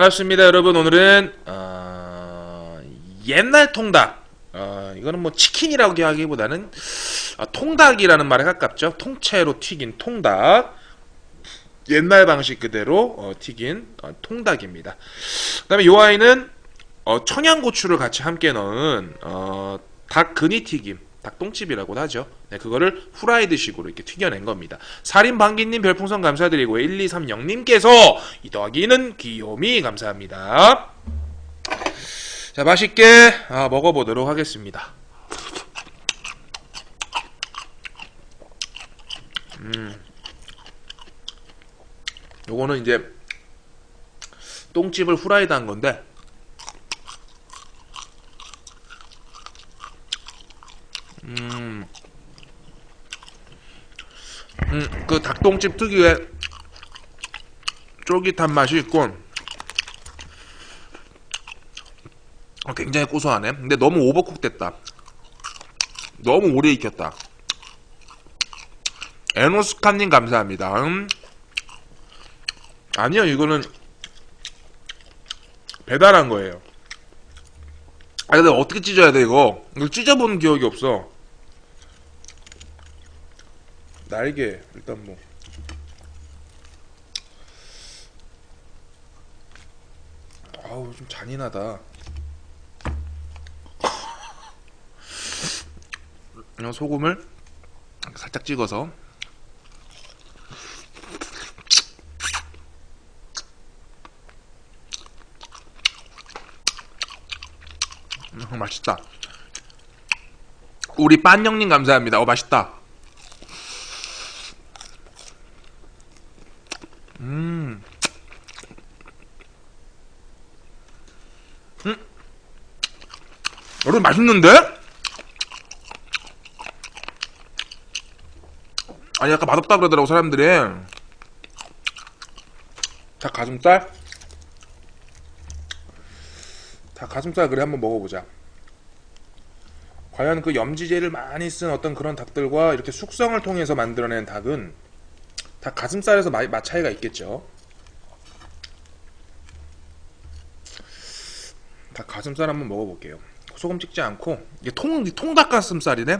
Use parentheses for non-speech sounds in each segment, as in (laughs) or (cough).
반갑습니다, 여러분. 오늘은 어, 옛날 통닭. 어, 이거는 뭐 치킨이라고 하기보다는 어, 통닭이라는 말에 가깝죠. 통째로 튀긴 통닭. 옛날 방식 그대로 어, 튀긴 어, 통닭입니다. 그 다음에 이 아이는 어, 청양고추를 같이 함께 넣은 어, 닭 근이 튀김. 닭똥집이라고도 하죠. 네, 그거를 후라이드식으로 이렇게 튀겨낸 겁니다. 살인방기님 별풍선 감사드리고 1230님께서 이 더하기 는 귀요미 감사합니다. 자 맛있게 아, 먹어보도록 하겠습니다. 음, 요거는 이제 똥집을 후라이드 한 건데 음, 음, 그 닭똥집 특유의 쫄깃한 맛이 있고 어, 굉장히 고소하네. 근데 너무 오버쿡 됐다. 너무 오래 익혔다. 에노스카님 감사합니다. 음. 아니요, 이거는 배달한 거예요. 아 근데 어떻게 찢어야 돼 이거? 이거 찢어본 기억이 없어. 날개 일단 뭐. 아우 좀 잔인하다. 그냥 소금을 살짝 찍어서 음, 맛있다. 우리 빤영님 감사합니다. 어 맛있다. 음. 음. 여러분 맛있는데? 아니 약간 맛없다 그러더라고 사람들이. 닭 가슴살? 닭 가슴살 그래 한번 먹어보자. 과연 그 염지제를 많이 쓴 어떤 그런 닭들과 이렇게 숙성을 통해서 만들어낸 닭은 닭 가슴살에서 맛, 맛 차이가 있겠죠. 닭 가슴살 한번 먹어볼게요. 소금 찍지 않고 이게 통 통 닭 가슴살이네.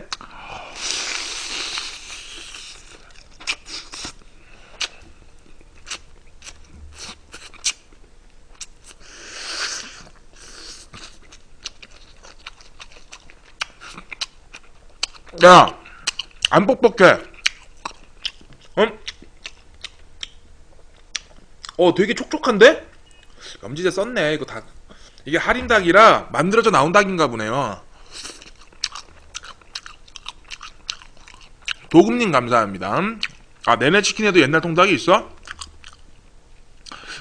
야, 안 뻑뻑해. 음? 어, 되게 촉촉한데? 염지제 썼네. 이거 닭. 이게 할인 닭이라 만들어져 나온 닭인가 보네요. 도금님 감사합니다. 아, 내내 치킨에도 옛날 통닭이 있어?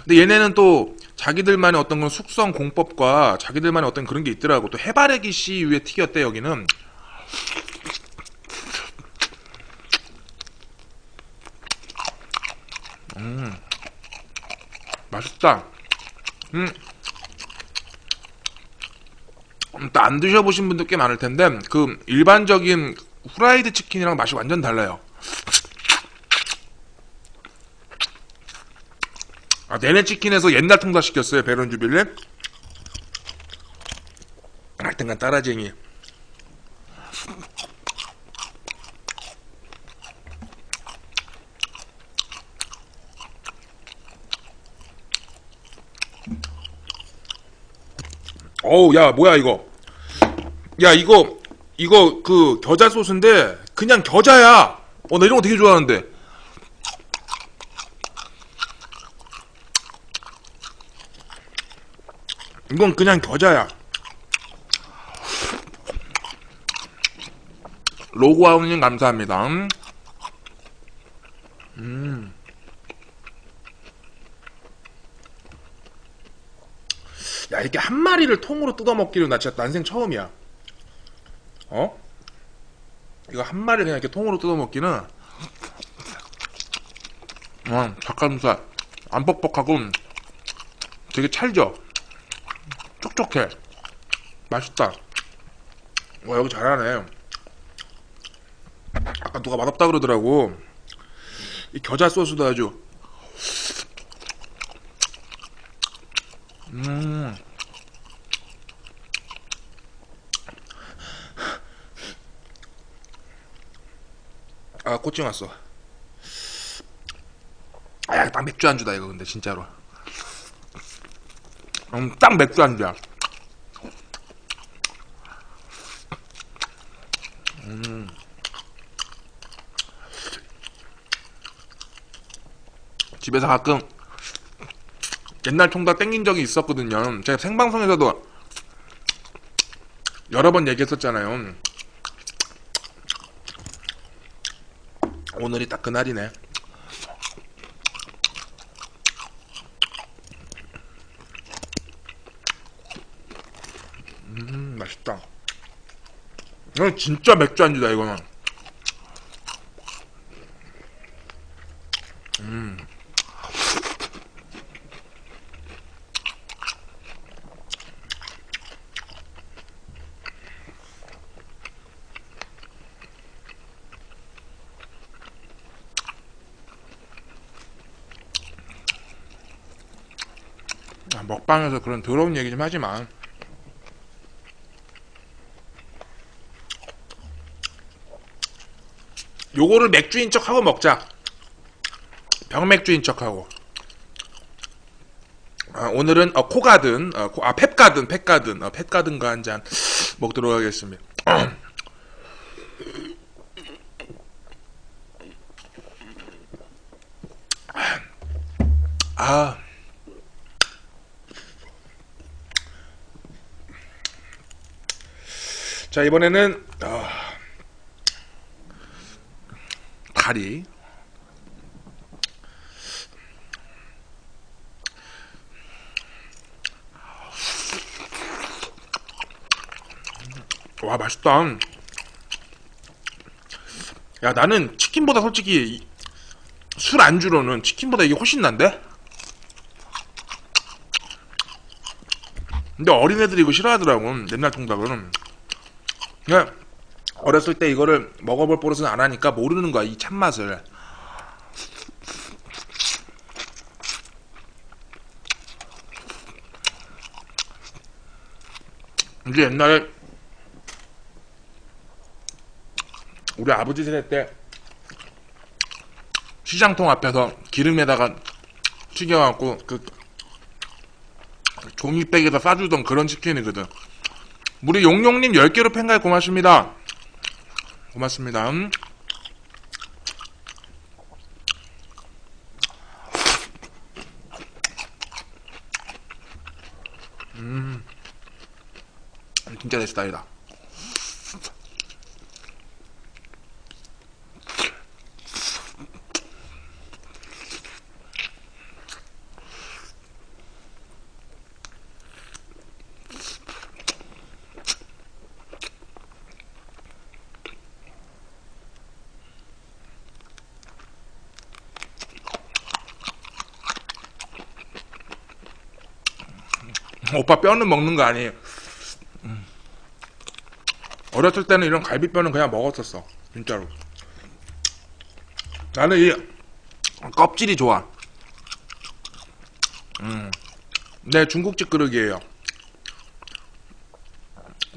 근데 얘네는 또 자기들만의 어떤 그런 숙성 공법과 자기들만의 어떤 그런 게 있더라고. 또 해바라기 씨 위에 튀겼대, 여기는. 음, 맛있다. 음, 음, 또 안 드셔보신 분들 꽤 많을 텐데, 그 일반적인 후라이드 치킨이랑 맛이 완전 달라요. 아, 내내 치킨에서 옛날 통닭 시켰어요, 베런 주빌리. 하여튼간 따라쟁이. 어우, 야, 뭐야, 이거. 야, 이거, 이거, 그, 겨자 소스인데, 그냥 겨자야. 어, 나 이런 거 되게 좋아하는데. 이건 그냥 겨자야. 로고아우님 감사합니다. 음. 야, 이렇게 한 마리를 통으로 뜯어 먹기는 나 진짜 난생 처음이야. 어? 이거 한 마리 그냥 이렇게 통으로 뜯어먹기는, 어, 닭가슴살. 안 뻑뻑하고, 되게 찰져. 촉촉해. 맛있다. 와, 여기 잘하네. 아까 누가 맛없다 그러더라고. 이 겨자 소스도 아주 아, 꼬찡 왔어. 아, 딱 맥주 안주다, 이거, 근데, 진짜로. 음, 딱 맥주 안주야. 음. 집에서 가끔 옛날 통닭 땡긴 적이 있었거든요. 제가 생방송에서도 여러 번 얘기했었잖아요. 오늘이 딱 그날이네. 음, 맛있다. 이건 진짜 맥주 안주다, 이거는. 아, 먹방에서 그런 더러운 얘기 좀 하지 마. 요거를 맥주인 척하고 먹자. 병맥주인 척하고. 아, 오늘은 어, 코가든, 어, 코- 아 펩가든, 펩가든, 어, 펩가든과 한 잔 먹도록 하겠습니다. (clears throat) 자 이번에는 아, 다리. 와 맛있다. 야 나는 치킨보다 솔직히 술 안주로는 치킨보다 이게 훨씬 난데? 근데 어린애들이 이거 싫어하더라고 옛날 통닭은 그냥 어렸을 때 이거를 먹어볼 버릇은 안 하니까 모르는 거야 이 참맛을. 이제 옛날에 우리 아버지 세대 때 시장통 앞에서 기름에다가 튀겨갖고 그 종이백에다 싸주던 그런 치킨이거든 우리 용용님 10개로 팬가입 고맙습니다. 고맙습니다. 음. 음. 진짜 내 스타일이다. 오빠 뼈는 먹는 거 아니에요. 음. 어렸을 때는 이런 갈비뼈는 그냥 먹었었어. 진짜로. 나는 이 껍질이 좋아. 음. 네, 중국집 그릇이에요.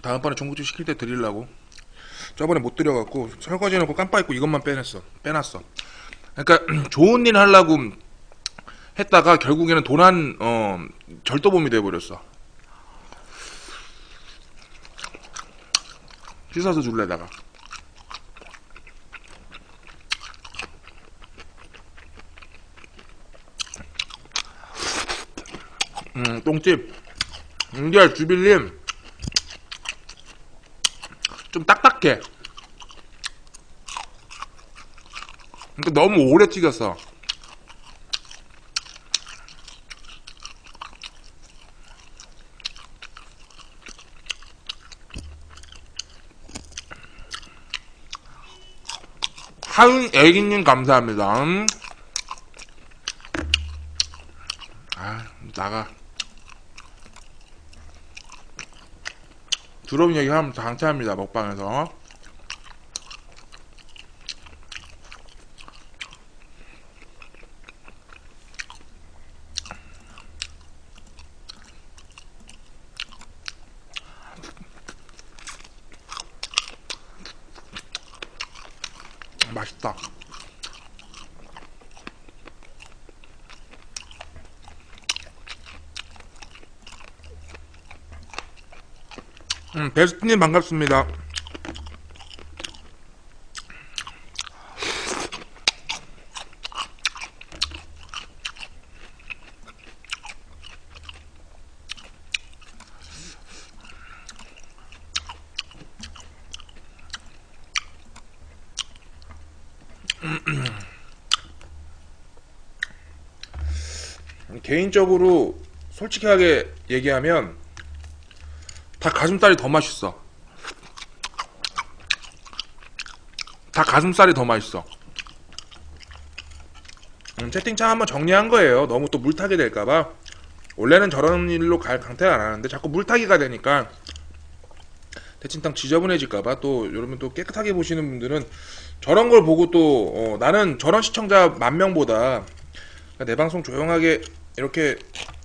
다음번에 중국집 시킬 때 드리려고. 저번에 못 드려갖고 설거지 해놓고 깜빡 잊고 이것만 빼냈어. 빼놨어. 그러니까 (clears throat) 좋은 일 하려고 했다가 결국에는 도난 어 절도범이 돼버렸어. 씻어서 줄래다가. 음 똥집 인디알 주빌림 좀 딱딱해. 그러니까 너무 오래 튀겼어. 하은 애기님 감사합니다. 음. 아 나가. 두려운 얘기 하면 당차합니다 먹방에서. 맛있다. 음, 베스트님 반갑습니다. 개인적으로 솔직하게 얘기하면 다 가슴살이 더 맛있어. 다 가슴살이 더 맛있어. 음, 채팅창 한번 정리한 거예요. 너무 또 물타기 될까봐. 원래는 저런 일로 갈 강태가 안 하는데 자꾸 물타기가 되니까 대칭탕 지저분해질까봐 또 여러분 또 깨끗하게 보시는 분들은 저런 걸 보고 또 어, 나는 저런 시청자 만 명보다 내 방송 조용하게 이렇게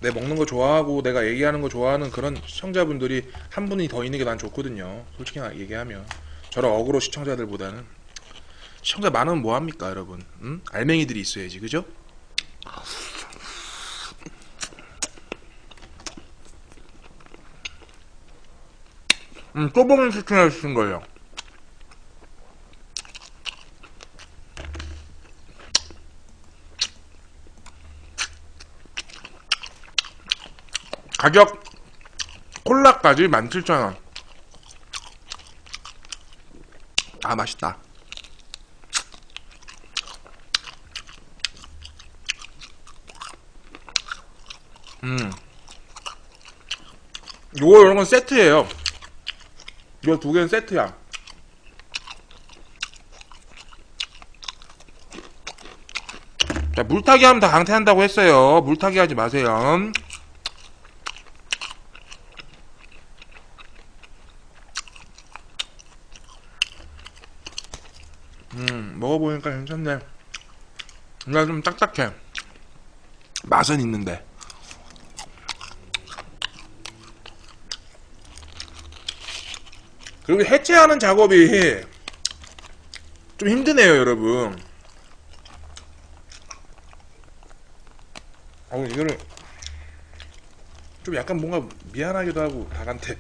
내 먹는 거 좋아하고 내가 얘기하는 거 좋아하는 그런 시청자분들이 한 분이 더 있는 게 난 좋거든요. 솔직히 얘기하면 저런 어그로 시청자들보다는 시청자 많으면 뭐 합니까, 여러분? 응? 알맹이들이 있어야지, 그죠? 음, 또봉을 추천해 주신 거예요. 가격 콜라까지 17,000원. 아, 맛있다. 음. 요거 이런 건 세트예요. 이거 두 개는 세트야. 자, 물타기 하면 다 강퇴한다고 했어요. 물타기 하지 마세요. 음, 괜찮네. 뭔가 좀 딱딱해. 맛은 있는데. 그리고 해체하는 작업이 좀 힘드네요, 여러분. 어, 이거를 좀 약간 뭔가 미안하기도 하고 닭한테.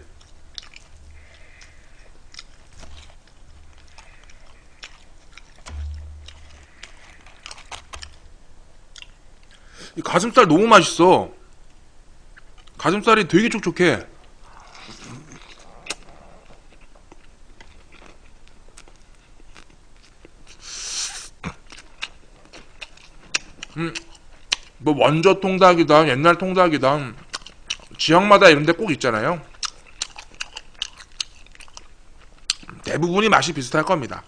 가슴살 너무 맛있어. 가슴살이 되게 촉촉해. 음, 뭐 원조 통닭이다, 옛날 통닭이다, 지역마다 이런 데 꼭 있잖아요. 대부분이 맛이 비슷할 겁니다.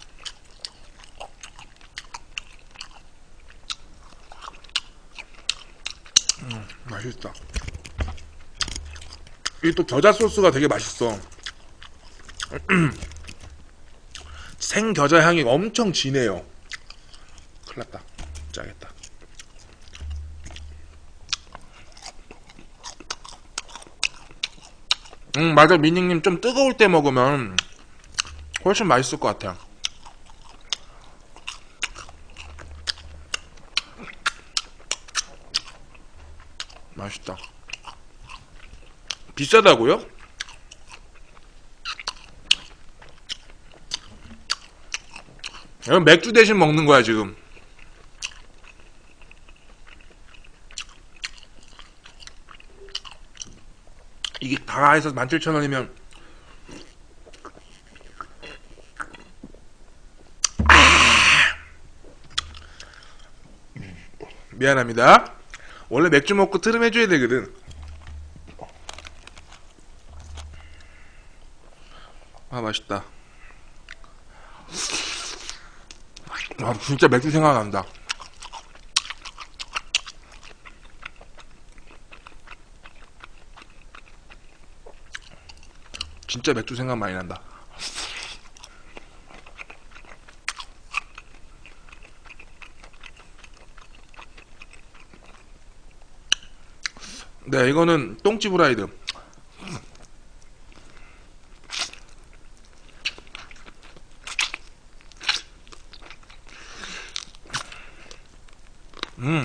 맛있다. 이 또 겨자 소스가 되게 맛있어. (clears throat) 생 겨자 향이 엄청 진해요. 큰일 났다. 짜겠다. 음, 맞아. 미닝님 좀 뜨거울 때 먹으면 훨씬 맛있을 것 같아요. 맛있다. 비싸다고요? 이건 맥주 대신 먹는 거야, 지금. 이게 다 해서 17,000원이면 미안합니다. 원래 맥주 먹고 트름 해줘야 되거든. 아 맛있다. 아 진짜 맥주 생각난다. 진짜 맥주 생각 많이 난다. 네, 이거는 똥집 후라이드. 음.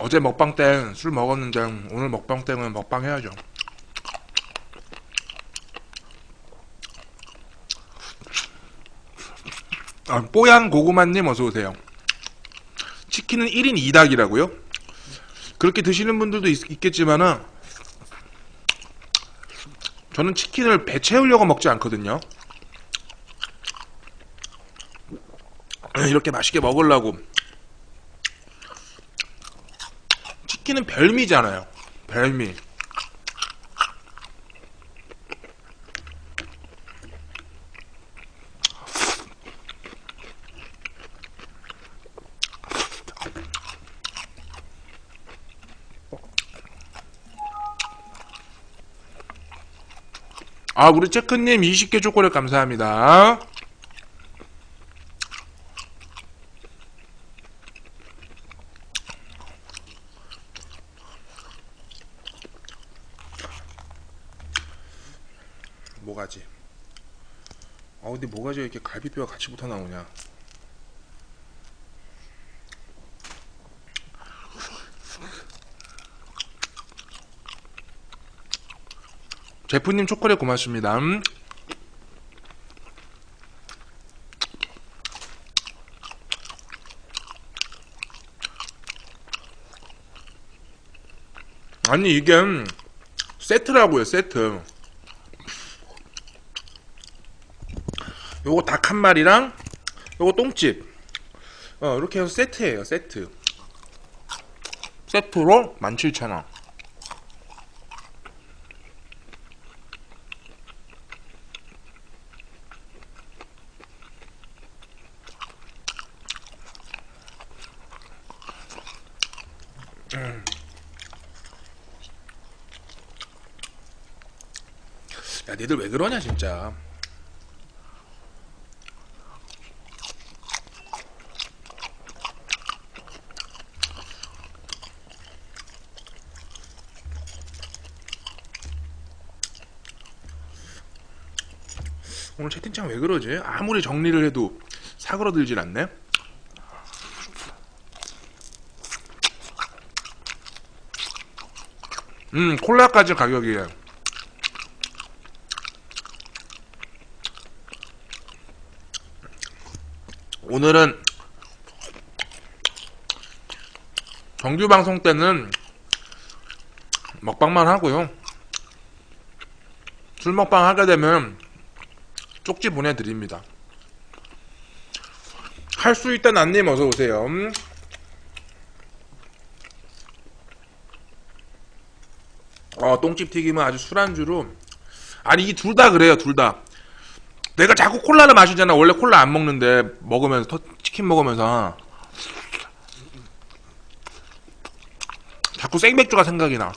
어제 먹방 땡 술 먹었는데 오늘 먹방 땡은 먹방 해야죠. 아, 뽀얀 고구마님 어서 오세요. 치킨은 1인 2닭이라고요? 그렇게 드시는 분들도 있, 겠지만은 저는 치킨을 배 채우려고 먹지 않거든요. 이렇게 맛있게 먹으려고 치킨은 별미잖아요. 별미. 아, 우리 체크님 20개 초콜릿 감사합니다. 뭐가지? 아, 근데 뭐가지 이렇게 갈비뼈가 같이 붙어 나오냐? 제프님 초콜릿 고맙습니다. 음. 아니 이게 음, 세트라고요 세트. 요거 닭 한 마리랑 요거 똥집. 어 이렇게 해서 세트예요 세트. 세트로 17,000원. 야, 니들 왜 그러냐, 진짜. 오늘 채팅창 왜 그러지? 아무리 정리를 해도 사그러들질 않네? 음, 콜라까지 가격이 오늘은 정규 방송 때는 먹방만 하고요. 술 먹방 하게 되면 쪽지 보내드립니다. 할 수 있다 난님 어서 오세요. 음. 어, 똥집 튀김은 아주 술안주로 아니 이 둘 다 그래요 둘 다. 내가 자꾸 콜라를 마시잖아. 원래 콜라 안 먹는데 먹으면서 터- 치킨 먹으면서 자꾸 생맥주가 생각이 나.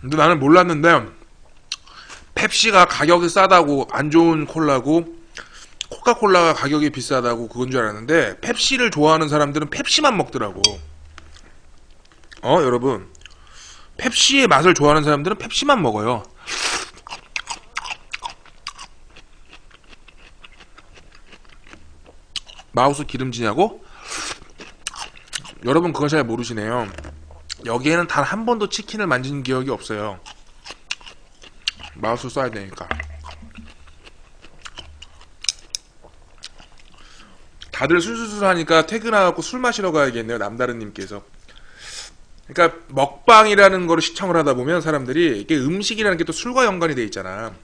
근데 나는 몰랐는데 펩시가 가격이 싸다고 안 좋은 콜라고 코카콜라가 가격이 비싸다고 그건 줄 알았는데 펩시를 좋아하는 사람들은 펩시만 먹더라고. 어 여러분 펩시의 맛을 좋아하는 사람들은 펩시만 먹어요. 마우스 기름지냐고? 여러분 그건 잘 모르시네요. 여기에는 단 한 번도 치킨을 만진 기억이 없어요. 마우스 써야 되니까. 다들 술술술 하니까 퇴근하고 술 마시러 가야겠네요. 남다른님께서. 그러니까 먹방이라는 거를 시청을 하다 보면 사람들이 이게 음식이라는 게 또 술과 연관이 돼 있잖아.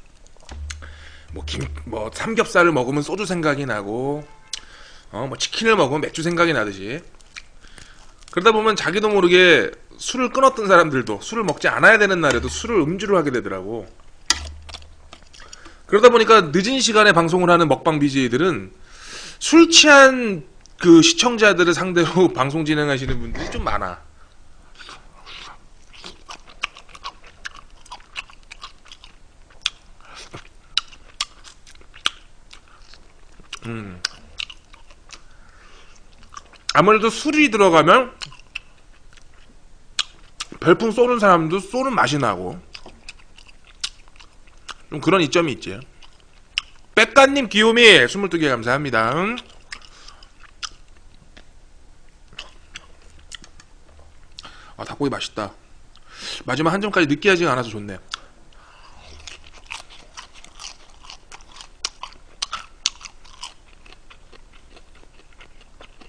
뭐 김, 뭐 삼겹살을 먹으면 소주 생각이 나고, 어, 뭐 치킨을 먹으면 맥주 생각이 나듯이. 그러다 보면 자기도 모르게 술을 끊었던 사람들도 술을 먹지 않아야 되는 날에도 술을 음주를 하게 되더라고. 그러다 보니까 늦은 시간에 방송을 하는 먹방 BJ들은 술 취한 그 시청자들을 상대로 (laughs) 방송 진행하시는 분들이 좀 많아. 음. 아무래도 술이 들어가면 별풍 쏘는 사람도 쏘는 맛이 나고 좀 그런 이점이 있지. 백가님 귀요미 22개 감사합니다. 응? 아 닭고기 맛있다. 마지막 한 점까지 느끼하지가 않아서 좋네.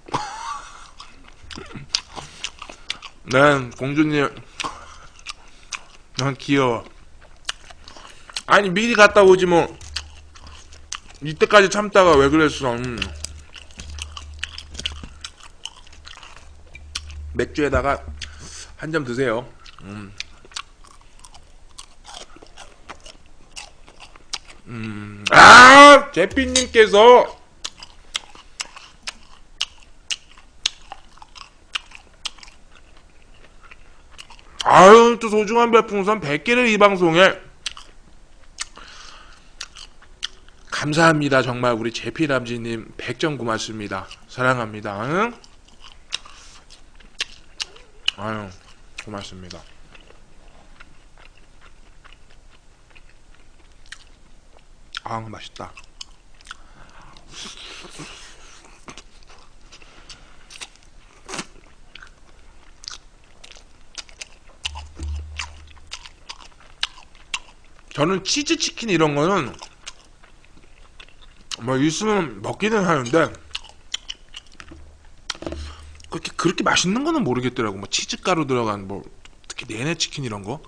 (laughs) 난 공주님 난 귀여워. 아니 미리 갔다 오지 뭐 이때까지 참다가 왜 그랬어? 음. 맥주에다가 한점 드세요. 음. 음. 아, 제피님께서 아유, 또 소중한 별풍선 100개를 이 방송에 감사합니다. 정말 우리 제피람지님 100점 고맙습니다. 사랑합니다. 응? 아유, 고맙습니다. 아, 맛있다. 저는 치즈 치킨 이런 거는 뭐 있으면 먹기는 하는데 그렇게 그렇게 맛있는 거는 모르겠더라고. 뭐 치즈 가루 들어간 뭐 특히 내내 치킨 이런 거.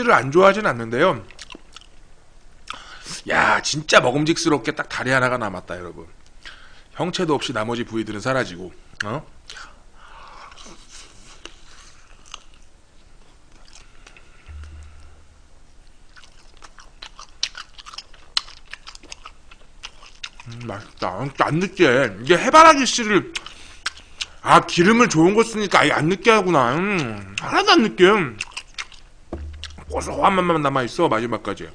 치즈를 안 좋아하진 않는데요. 야, 진짜 먹음직스럽게 딱 다리 하나가 남았다, 여러분. 형체도 없이 나머지 부위들은 사라지고, 어? 음, 맛있다. 안 느끼해. 이게 해바라기 씨를, 아, 기름을 좋은 거 쓰니까 아예 안 느끼하구나. 음, 하나도 안 느끼해. 고소한 맛만 남아있어 마지막까지.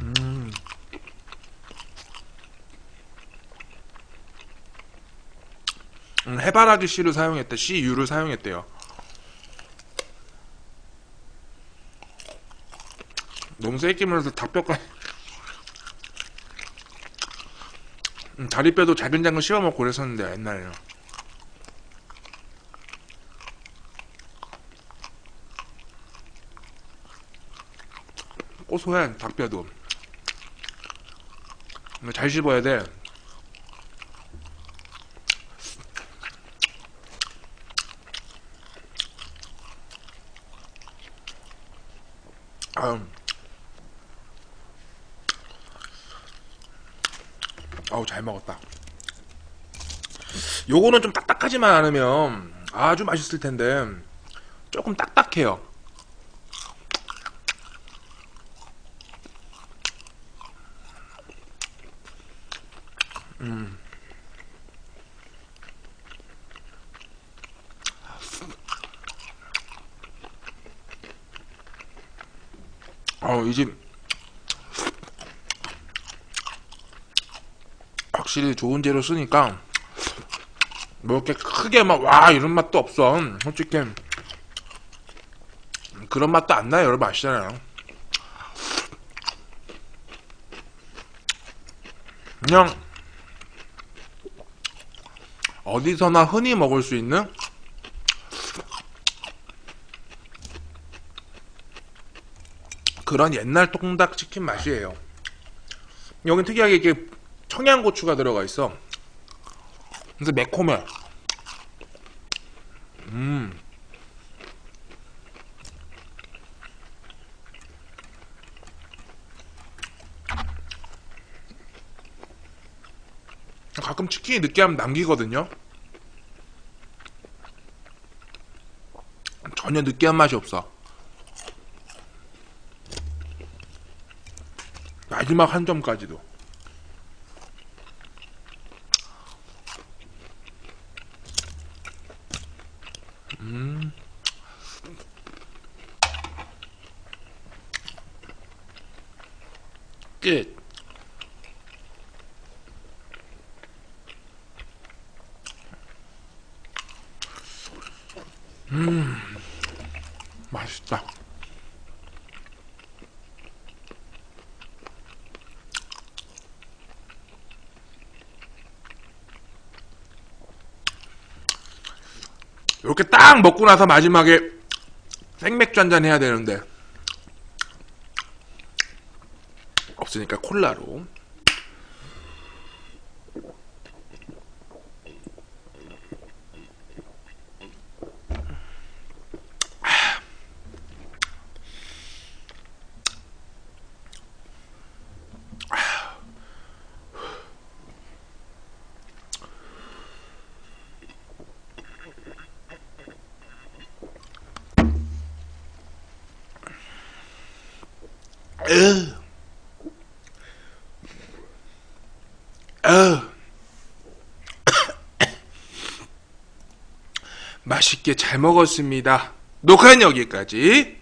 음. 음, 해바라기 씨를 사용했대 씨유를 사용했대요. 너무 세게 물어서 닭뼈가 음, 다리뼈도 작은 작은 씹어먹고 그랬었는데 옛날에는 고소해 닭뼈도. 근데 잘 씹어야 돼. 아음 아우 잘 먹었다. 요거는 좀 딱딱하지만 않으면 아주 맛있을 텐데 조금 딱딱해요 음. 어, 이집 확실히 좋은 재료 쓰니까 뭐 이렇게 크게 막 와 이런 맛도 없어. 솔직히 그런 맛도 안 나요. 여러분 아시잖아요. 그냥 어디서나 흔히 먹을 수 있는 그런 옛날 통닭치킨 맛이에요. 여긴 특이하게 이게 청양고추가 들어가 있어. 근데 매콤해. 음. 가끔 치킨이 느끼하면 남기거든요. 전혀 느끼한 맛이 없어. 마지막 한 점까지도. 음. 끝. 음, 맛있다. 이렇게 딱 먹고 나서 마지막에 생맥주 한 잔 해야 되는데 없으니까 콜라로. 으. 어. 맛있게 잘 먹었습니다. 녹화는 여기까지.